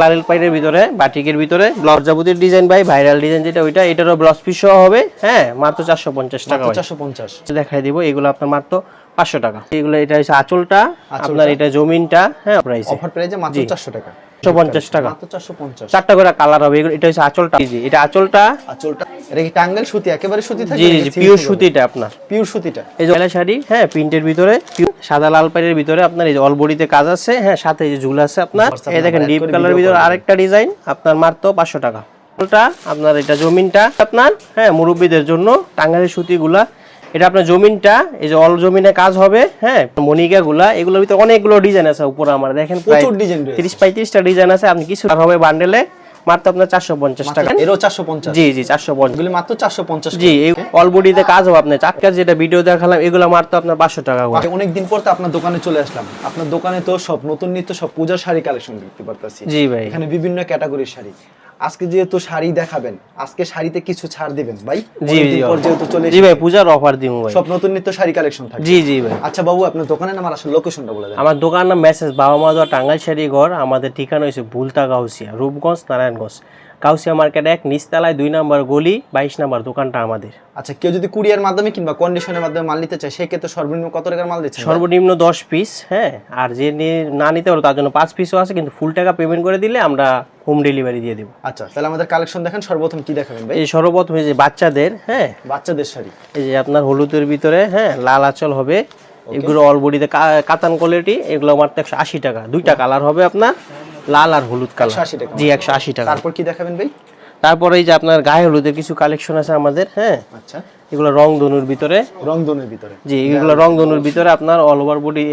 লালেল পাইটের ভিতরে বাটিকের ভিতরে ব্লাউজ জাবুতির ডিজাইন ভাই ভাইরাল ডিজাইন যেটা ওইটা এটারও ব্লাউজ পিস সহ হবে হ্যাঁ মাত্র চারশো পঞ্চাশ টাকা। চারশো পঞ্চাশ। দেখাই দিব এগুলো আপনার মাত্র পাঁচশো টাকা। এগুলো এটা হচ্ছে আঁচলটা আপনার এটা জমিনটা হ্যাঁ প্রাইস অফার প্রাইসে মাত্র চারশো টাকা। চারশো পঞ্চাশ টাকা। চারটা করে কালার হবে এগুলো এটা হচ্ছে আঁচলটা। জি এটা আঁচলটা। আঁচলটা। এটা কি টাঙ্গেল সুতি? একেবারে সুতি থাকে জি জি পিওর সুতিটা আপনার। পিওর সুতিটা। এই যে শাড়ি হ্যাঁ প্রিন্টের ভিতরে সাদা লাল পাড়ের ভিতরে আপনার এই যে অল বডিতে কাজ আছে হ্যাঁ সাথে এই যে ঝুল আছে আপনার। এই দেখেন ডিপ কালার ভিতরে আরেকটা ডিজাইন আপনার মাত্র পাঁচশো টাকা। ওটা আপনার এটা জমিনটা আপনার হ্যাঁ মুরব্বীদের জন্য টাঙ্গাইলের সুতিগুলা। এটা আপনার জমিনটা এই যে অল জমিনে কাজ হবে হ্যাঁ মনিকা গুলা এগুলোর ভিতরে অনেকগুলো ডিজাইন আছে উপরে আমার। দেখেন প্রায় প্রচুর ডিজাইন রয়েছে। তিরিশ পঁয়ত্রিশটা ডিজাইন আছে আপনি কিছু হবে বান্ডেলে মাত্র আপনার চারশো পঞ্চাশ টাকা। এরও চারশো পঞ্চাশ? জি জি চারশো পঞ্চাশ। মাত্র চারশো পঞ্চাশ জি অল বডিতে কাজ হবে আপনার। চারটা যেটা ভিডিও দেখালাম এগুলো মাত্র আপনার পাঁচশো টাকা হবে অনেকদিন পর তো আপনার দোকানে চলে আসলাম। আপনার দোকানে তো সব নতুন নিত্য সব পূজার শাড়ি কালেকশন দেখতে পারতেছি। জি ভাই। এখানে বিভিন্ন ক্যাটাগরির শাড়ি। আজকে যেহেতু শাড়ি দেখাবেন আজকে শাড়িতে কিছু ছাড় দিবেন ভাই? জি জি যেহেতু চলে জি ভাই পূজার অফার দিব ভাই। সব নতুন নিত্য শাড়ি কালেকশন থাকে। জি জি ভাই। আচ্ছা বাবু আপনার দোকানের নাম আর আসলে লোকেশনটা বলে দেন। আমার দোকান নাম মেসেজ বাবা মাদা টাঙ্গাইল শাড়ি ঘর আমাদের ঠিকানা হয়েছে বুলতা গাউসিয়া রূপগঞ্জ নারায়ণগঞ্জ। গাউসিয়া মার্কেট এক নিচতলায় দুই নাম্বার গলি বাইশ নাম্বার দোকানটা আমাদের। আচ্ছা কেউ যদি কুরিয়ার মাধ্যমে কিংবা কন্ডিশনের মাধ্যমে মাল নিতে চায় সেক্ষেত্রে সর্বনিম্ন কত টাকার মাল দিচ্ছে সর্বনিম্ন দশ পিস হ্যাঁ? আর যে না নিতে পারো তার জন্য পাঁচ পিসও আছে কিন্তু ফুল টাকা পেমেন্ট করে দিলে আমরা হোম ডেলিভারি দিয়ে দেবো। আচ্ছা তাহলে আমাদের কালেকশন দেখেন সর্বপ্রথম কি দেখাবেন ভাই? এই সর্বপ্রথম এই যে বাচ্চাদের হ্যাঁ? বাচ্চাদের শাড়ি। এই যে আপনার হলুদের ভিতরে হ্যাঁ লাল আঁচল হবে। এগুলো অল বডিতে কাতান কোয়ালিটি এগুলো মাত্র একশো আশি টাকা। দুইটা কালার হবে আপনার। লাল আর হলুদ কালার। জি একশো আশি টাকা। তারপর কি দেখাবেন ভাই? তারপরে এই যে আপনার গায়ে হলুদের কিছু কালেকশন আছে আমাদের হ্যাঁ? আচ্ছা। এগুলো রং ধনুর ভিতরে। রংধনুর ভিতরে। জি এগুলো রং ধনুর ভিতরে আপনার অল ওভার বডি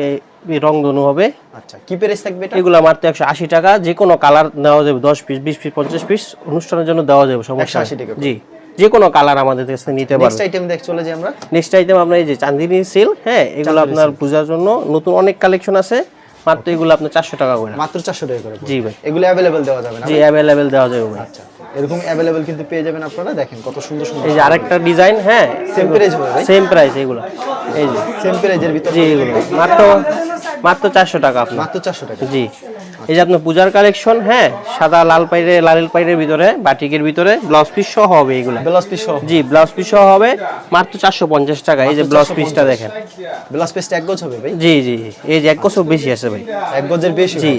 রং ধনু হবে। আচ্ছা কি প্রাইস থাকবে এটা? এগুলো মাত্র একশো আশি টাকা যে কোনো কালার দেওয়া যাবে দশ পিস বিশ পিস পঞ্চাশ পিস অনুষ্ঠানের জন্য দেওয়া যাবে সমস্যা 180 টাকা জি যে কোনো কালার আমাদের কাছ নিতে নেক্সট আইটেম দেখ চলে যাই আমরা। নেক্সট আইটেম আপনার এই যে চান্দিনী সিল হ্যাঁ এগুলো আপনার পূজার জন্য নতুন অনেক কালেকশন আছে। মাত্র এগুলো আপনার চারশো টাকা করে। মাত্র চারশো টাকা করে জি ভাই। এগুলো অ্যাভেলেবেল দেওয়া যাবে না জি অ্যাভেলেবেল দেওয়া যাবে ভাই। আচ্ছা এরকম অ্যাভেলেবেল কিন্তু পেয়ে যাবেন আপনারা। দেখেন কত সুন্দর সুন্দর এই যে আরেকটা ডিজাইন হ্যাঁ? সেম প্রাইস হবে ভাই। সেম প্রাইস এগুলো। এই যে। সেম প্রাইজের ভিতরে জি এগুলো। মাত্র মাত্র চারশো টাকা আপনার। মাত্র চারশো টাকা। জি। এই যে আপনার পূজার কালেকশন হ্যাঁ সাদা লাল পাইরে লাল পাইরের ভিতরে বাটিকের ভিতরে ব্লাউজ পিস সহ হবে এগুলো। ব্লাউজ পিস সহ। জি ব্লাউজ পিস সহ হবে মাত্র চারশো পঞ্চাশ টাকা। এই যে ব্লাউজ পিসটা দেখেন। ব্লাউজ পিসটা এক গজ হবে ভাই। জি জি। এই যে এক গজ বেশি আছে ভাই। এক গজের বেশি জি।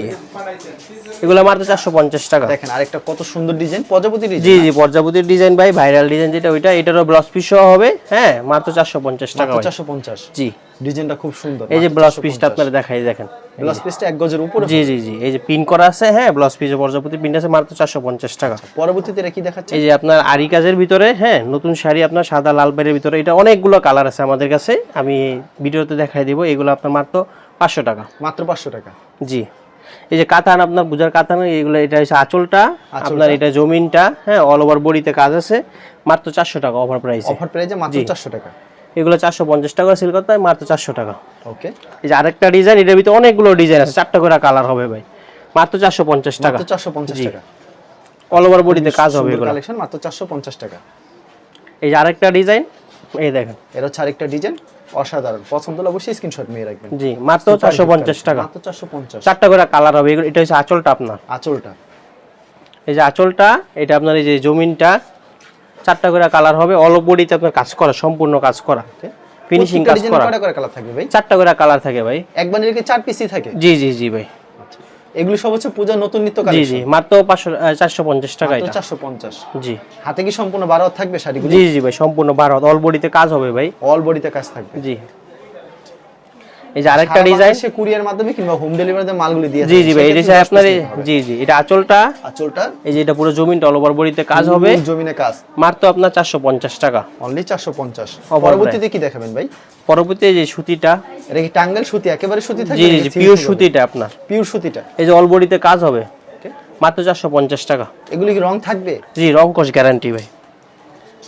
এগুলো মাত্র চারশো পঞ্চাশ টাকা। দেখেন আরেকটা কত সুন্দর ডিজাইন প্রজাপতি জি জি পর্যাপতির ডিজাইন ভাই ভাইরাল ডিজাইন যেটা ওইটা এটারও ব্লাউজ পিস হবে হ্যাঁ মাত্র চারশো পঞ্চাশ টাকা চারশো পঞ্চাশ। জি। ডিজাইনটা খুব সুন্দর এই যে ব্লাউজ পিসটা আপনারা দেখাই দেখেন। ব্লাউজ পিসটা এক গজের উপরে জি জি জি এই যে পিন করা আছে হ্যাঁ ব্লাউজ পিসে পিন আছে মাত্র চারশো পঞ্চাশ টাকা। পরবর্তীতে এটা কি দেখাচ্ছে? এই যে আপনার আরি কাজের ভিতরে হ্যাঁ নতুন শাড়ি আপনার সাদা লাল বাইরের ভিতরে এটা অনেকগুলো কালার আছে আমাদের কাছে আমি ভিডিওতে দেখাই দিব এগুলো আপনার মাত্র পাঁচশো টাকা। মাত্র পাঁচশো টাকা। জি। এই যে কাতান আপনার পূজার কাতান এগুলো এটা হচ্ছে আঁচলটা আপনার এটা জমিনটা হ্যাঁ অল ওভার বডিতে কাজ আছে মাত্র চারশো টাকা ওভার প্রাইস অফার প্রাইজে মাত্র চারশো টাকা। এগুলো চারশো পঞ্চাশ টাকা সেল করতে হয় মাত্র চারশো টাকা। ওকে এই যে আরেকটা ডিজাইন এটার ভিতরে অনেকগুলো ডিজাইন আছে চারটা করে কালার হবে ভাই। মাত্র চারশো পঞ্চাশ টাকা। চারশো পঞ্চাশ টাকা। অল ওভার বডিতে কাজ হবে এগুলো। কালেকশন মাত্র চারশো পঞ্চাশ টাকা। এই যে আরেকটা ডিজাইন এই দেখেন। এর হচ্ছে আরেকটা ডিজাইন অসাধারণ। পছন্দ হলে অবশ্যই স্ক্রিনশট নিয়ে রাখবেন। জি মাত্র চারশো পঞ্চাশ টাকা। মাত্র চারশো পঞ্চাশ। চারটা করে কালার হবে। এটা হচ্ছে আঁচলটা আপনার। আঁচলটা। এই যে আঁচলটা এটা আপনার এই যে জমিনটা চারটা করে কালার হবে। অল বডিতে আপনার কাজ করা সম্পূর্ণ কাজ করা। ফিনিশিং কাজ করা। কয়টা করে কালার থাকবে ভাই? চারটা করে কালার থাকে ভাই। এক বান্ডিলে কি চার পিসই থাকে? জি জি জি ভাই। এগুলো সব হচ্ছে পূজার নতুন নিত্য জি জি মাত্র পাঁচশো চারশো পঞ্চাশ টাকা এটা। চারশো পঞ্চাশ। জি। হাতে কি সম্পূর্ণ বারো হাত থাকবে শাড়িগুলো? জি জি ভাই সম্পূর্ণ বারো অল বডিতে কাজ হবে ভাই। অল বডিতে কাজ থাকবে। জি। এই যে আরেকটা ডিজাইন সে কুরিয়ার মাধ্যমে কিংবা হোম ডেলিভারিতে মালগুলি দিয়ে জি। জি ভাই এটা আপনার। জি জি এটা আঁচলটা আঁচলটা? এই যে এটা পুরো জমিনটা অল ওভার বডিতে কাজ হবে। জমিনে কাজ। মাত্র আপনার চারশো পঞ্চাশ টাকা। অনলি চারশো পঞ্চাশ। Over পরবর্তীতে কি দেখাবেন ভাই? পরবর্তী যে সুতিটা। এটা কি টাঙ্গেল সুতি? একেবারে সুতি থাকবে জি জি পিওর সুতিটা আপনার। পিওর সুতিটা। এই যে অল বডিতে কাজ হবে? মাত্র চারশো পঞ্চাশ টাকা। এগুলি কি রং থাকবে? জি রং কস গ্যারান্টি ভাই।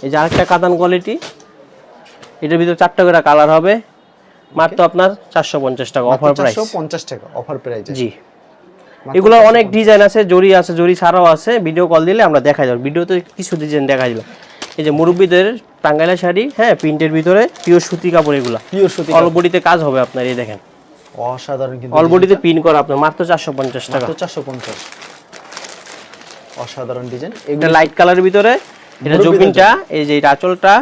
এই যে আরেকটা কাতান কোয়ালিটি এটার ভিতরে চারটা করে কালার হবে। মাত্র আপনার চারশো পঞ্চাশ টাকা অফার প্রাইস টাকা অফার প্রাইজে জি। এগুলো অনেক ডিজাইন আছে জরি আছে জরি ছাড়াও আছে। ভিডিও কল দিলে আমরা দেখা যাবে ভিডিওতে কিছু ডিজাইন দেখা যাবে এই যে মুরব্বীদের টাঙ্গাইলা শাড়ি হ্যাঁ প্রিন্টের ভিতরে পিওর সুতি কাপড় এগুলা। পিওর সুতি অল বডিতে কাজ হবে আপনার এই দেখেন। অসাধারণ কিন্তু অল বডিতে পিন করা আপনার মাত্র চারশো পঞ্চাশ টাকা। মাত্র চারশো পঞ্চাশ। অসাধারণ ডিজাইন এটা লাইট কালারের ভিতরে এটা জমিনটা এই যে আঁচলটা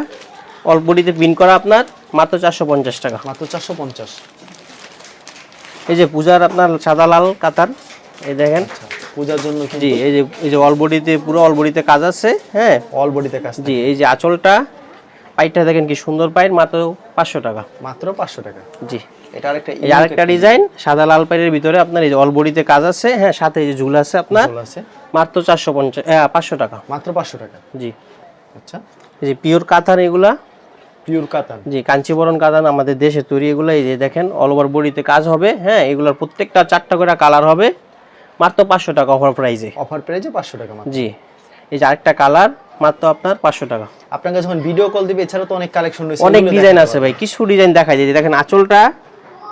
অল্প বডিতে পিন করা আপনার। মাত্র চারশো পঞ্চাশ টাকা। মাত্র চারশো পঞ্চাশ। এই যে পূজার আপনার সাদা লাল কাতার এই দেখেন। আচ্ছা পূজার জন্য জি এই যে এই যে অল বডিতে পুরো অল বডিতে কাজ আছে হ্যাঁ? অল বডিতে কাজ জি এই যে আঁচলটা পাইটটা দেখেন কি সুন্দর পাইট মাত্র পাঁচশো টাকা। মাত্র পাঁচশো টাকা। জি। এটা আরেকটা এই আরেকটা ডিজাইন সাদা লাল পাইটের ভিতরে আপনার এই যে অল বডিতে কাজ আছে হ্যাঁ সাথে এই যে ঝুল আছে আপনার ঝোল আছে। মাত্র চারশো পঞ্চাশ হ্যাঁ পাঁচশো টাকা। মাত্র পাঁচশো টাকা। জি। আচ্ছা। এই যে পিওর কাতার এগুলা পিওর কাতান। জি কাঞ্চিবরণ কাতান আমাদের দেশে তৈরি এগুলো এই যে দেখেন অল ওভার বডিতে কাজ হবে হ্যাঁ এগুলোর প্রত্যেকটা চারটা করে কালার হবে মাত্র পাঁচশো টাকা অফার প্রাইজে অফার প্রাইজে পাঁচশো টাকা জি এই যে আরেকটা কালার মাত্র আপনার পাঁচশো টাকা। আপনাকে যখন ভিডিও কল দিবে এছাড়া তো অনেক কালেকশন রয়েছে অনেক ডিজাইন আছে ভাই কিছু ডিজাইন দেখাই দিই দেখেন আঁচলটা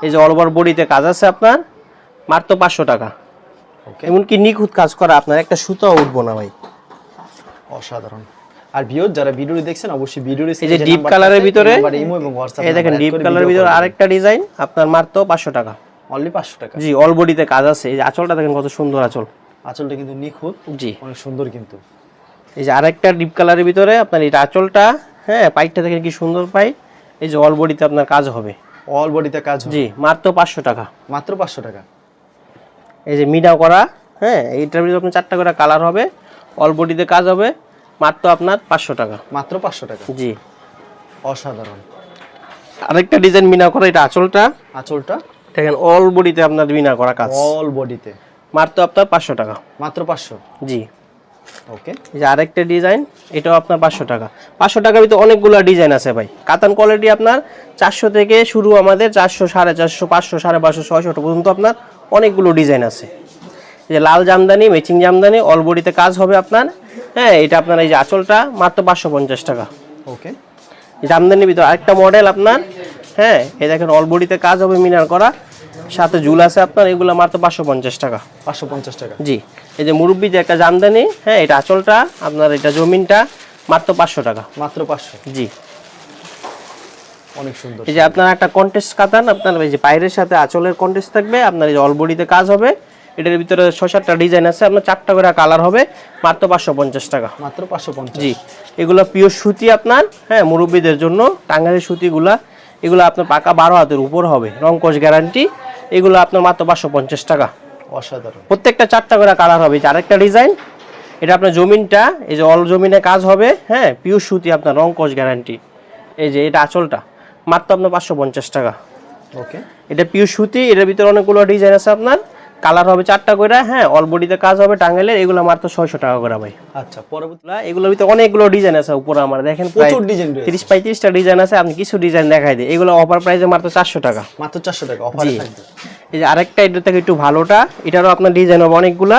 এই যে অল ওভার বডিতে কাজ আছে আপনার মাত্র পাঁচশো টাকা। এমনকি নিখুঁত কাজ করা আপনার একটা সুতো উঠবো না ভাই। অসাধারণ। আর ভিউর যারা ভিডিও দেখছেন অবশ্যই ভিডিওর এই যে ডিপ কালারের ভিতরে ইমো এবং হোয়াটসঅ্যাপ এই দেখেন ডিপ কালারের ভিতরে আরেকটা ডিজাইন আপনার মাত্র পাঁচশো টাকা। অনলি পাঁচশো টাকা। জি অল বডিতে কাজ আছে। এই যে আঁচলটা দেখেন কত সুন্দর আঁচল। আঁচলটা কিন্তু নিখুঁত জি। অনেক সুন্দর কিন্তু। এই যে আরেকটা ডিপ কালারের ভিতরে আপনার এই আঁচলটা হ্যাঁ পাইপটা দেখেন কি সুন্দর পাই। এই যে অল বডিতে আপনার কাজ হবে। অল বডিতে কাজ হবে। জি মাত্র পাঁচশো টাকা। মাত্র পাঁচশো টাকা। এই যে মিনা করা হ্যাঁ এইটার ভিতরে আপনার চারটা করে কালার হবে। অল বডিতে কাজ হবে। মাত্র আপনার পাঁচশো টাকা। মাত্র পাঁচশো টাকা? জি। অসাধারণ। আরেকটা ডিজাইন মিনা করা এটা আঁচলটা? আঁচলটা? দেখেন অল বডিতে আপনার মিনা করা কাজ। অল বডিতে মাত্র আপনার পাঁচশো টাকা। মাত্র পাঁচশো? জি। ওকে। এই যে আরেকটা ডিজাইন এটাও আপনার পাঁচশো টাকা। পাঁচশো টাকার ভিতরে অনেকগুলো ডিজাইন আছে ভাই। কাতান কোয়ালিটি আপনার চারশো থেকে শুরু আমাদের চারশো সাড়ে চারশো পাঁচশো সাড়ে পাঁচশো ছয়শো পর্যন্ত আপনার অনেকগুলো ডিজাইন আছে। যে লাল জামদানি ম্যাচিং জামদানি অল বডিতে কাজ হবে আপনার। হ্যাঁ এটা আপনার এই যে আঁচলটা মাত্র পাঁচশো পঞ্চাশ টাকা। ওকে এই জামদানির ভিতরে আরেকটা মডেল আপনার হ্যাঁ এই দেখেন অল বডিতে কাজ হবে মিনার করা। সাথে জুল আছে আপনার এগুলো মাত্র পাঁচশো পঞ্চাশ টাকা। পাঁচশো পঞ্চাশ টাকা। জি এই যে মুরব্বি যে একটা জামদানি হ্যাঁ এটা আঁচলটা আপনার এটা জমিনটা মাত্র পাঁচশো টাকা। মাত্র পাঁচশো। জি। অনেক সুন্দর। এই যে আপনার একটা কন্টেস্ট কাতান আপনার এই যে পায়ের সাথে আঁচলের কন্টেস্ট থাকবে আপনার এই যে অলবডিতে কাজ হবে। এটার ভিতরে ছয় সাতটা ডিজাইন আছে। আপনার চারটা করে কালার হবে মাত্র পাঁচশো পঞ্চাশ টাকা। মাত্র পাঁচশো পঞ্চাশ। জি এগুলো পিওর সুতি আপনার হ্যাঁ মুরব্বীদের জন্য টাঙ্গাইলের সুতিগুলা এগুলো আপনার পাকা বারো হাতের উপর হবে রংকশ গ্যারান্টি এগুলো আপনার মাত্র পাঁচশো পঞ্চাশ টাকা। অসাধারণ। প্রত্যেকটা চারটা করে কালার হবে আরেকটা ডিজাইন এটা আপনার জমিনটা এই যে অল জমিনে কাজ হবে হ্যাঁ পিওর সুতি আপনার রংকশ গ্যারান্টি। এই যে এটা আঁচলটা মাত্র আপনার পাঁচশো পঞ্চাশ টাকা। ওকে। এটা পিওর সুতি এটার ভিতরে অনেকগুলো ডিজাইন আছে আপনার কালার হবে চারটা করে হ্যাঁ অল বডিতে কাজ হবে টাঙ্গাইলের এগুলো মাত্র ছয়শো টাকা করে ভাই। আচ্ছা পরবর্তী এগুলোর ভিতরে অনেকগুলো ডিজাইন আছে উপরে আমার দেখেন প্রচুর ডিজাইন তিরিশ পঁয়ত্রিশটা ডিজাইন আছে আপনি কিছু ডিজাইন দেখাই দিই এগুলো অফার প্রাইসে মাত্র চারশো টাকা। মাত্র চারশো টাকা অফার এই যে আরেকটা এটা থেকে একটু ভালোটা এটারও আপনার ডিজাইন হবে অনেকগুলা।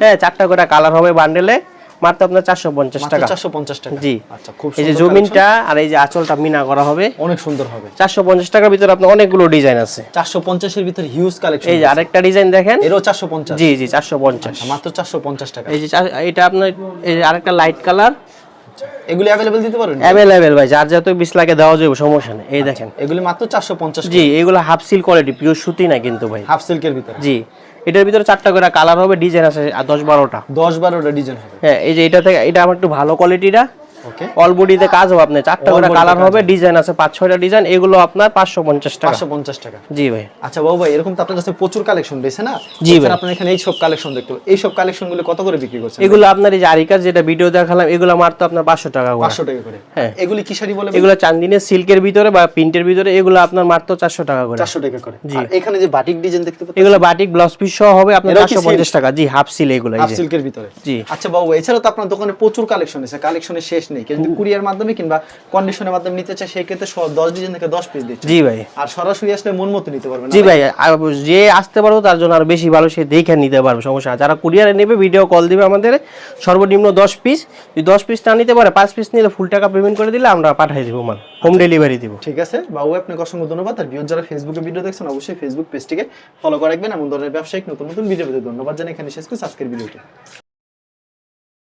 হ্যাঁ চারটা করে কালার হবে বান্ডেলে মাত্র আপনার চারশো পঞ্চাশ টাকা। চারশো পঞ্চাশ টাকা। জি। আচ্ছা খুব এই যে জমিনটা আর এই যে আঁচলটা মিনা করা হবে। অনেক সুন্দর হবে। চারশো পঞ্চাশ টাকার ভিতরে আপনার অনেকগুলো ডিজাইন আছে। চারশো পঞ্চাশের ভিতরে হিউজ কালেকশন এই যে আরেকটা ডিজাইন দেখেন। এরও চারশো পঞ্চাশ। জি জি চারশো পঞ্চাশ। মাত্র চারশো পঞ্চাশ টাকা। এই যে এটা আপনার এই যে আরেকটা লাইট কালার এগুলি দিতে পারবেন? ভাই যার যত বিশ লাগে দেওয়া যাবে সমস্যা নেই। এই দেখেন। এগুলি মাত্র চারশো পঞ্চাশ জি এগুলো হাফ সিল কোয়ালিটি পিওর সুতি না কিন্তু ভাই। হাফ সিল্কের ভিতরে। জি। এটার ভিতরে চারটা করে কালার হবে ডিজাইন আছে আর দশ বারোটা। দশ বারোটা ডিজাইন হবে। হ্যাঁ এই যে এটা থেকে এটা আমার একটু ভালো কোয়ালিটিটা ওকে অল বডিতে কাজ হবে আপনার। চারটা করে কালার হবে ডিজাইন আছে পাঁচ ছয়টা ডিজাইন এগুলো আপনার পাঁচশো পঞ্চাশ টাকা। পাঁচশো পঞ্চাশ টাকা। জি ভাই। আচ্ছা বাবু ভাই এরকম তো আপনার কাছে প্রচুর কালেকশন রয়েছে না? জি ভাই। আপনার এখানে এই সব কালেকশন দেখতে এই সব কালেকশনগুলো কত করে বিক্রি করছেন? এগুলো আপনার এই যেটা ভিডিও দেখালাম এগুলো মাত্র আপনার পাঁচশো টাকা করে। পাঁচশো টাকা করে। হ্যাঁ। এগুলি কি শাড়ি বলে এগুলো চান্দিনের সিল্কের ভিতরে বা প্রিন্টের ভিতরে এগুলো আপনার মাত্র চারশো টাকা করে। চারশো টাকা করে। আর এখানে যে বাটিক ডিজাইন দেখতে পাচ্ছেন? এগুলো বাটিক ব্লাউজ পিস সহ হবে আপনার এরাও কি চারশো পঞ্চাশ টাকা। জি হাফ সিল এগুলো হাফ সিল্কের ভিতরে। জি। আচ্ছা বাবু এছাড়া তো আপনার দোকানে প্রচুর কালেকশন আছে। কালেকশনের শেষ নেই। কিন্তু কুরিয়ার মাধ্যমে কিংবা কন্ডিশনের মাধ্যমে নিতে চায় সেই ক্ষেত্রে দশ ডিজাইন থেকে দশ পিস দিচ্ছে। জি ভাই। আর সরাসরি আসলে মন মতো নিতে পারবেন জি ভাই। আর যে আসতে পারব তার জন্য আর বেশি ভালো সে দেখে নিতে পারবে সমস্যা যারা কুরিয়ারে নেবে ভিডিও কল দিবে আমাদের সর্বনিম্ন দশ পিস যদি দশ পিস না নিতে পারে পাঁচ পিস নিলে ফুল টাকা পেমেন্ট করে দিলে আমরা পাঠিয়ে দিব মাল হোম ডেলিভারি দিব। ঠিক আছে বাবু আপনাকে অসংখ্য ধন্যবাদ। আর ভিউজ যারা ফেসবুকে ভিডিও দেখছেন অবশ্যই ফেসবুক পেজটিকে ফলো করে রাখবেন। এমন ধরনের ব্যবসায়িক নতুন নতুন ভিডিও পেতে ধন্যবাদ জানাই। এখানে শেষ করছি আজকের ভিডিওটি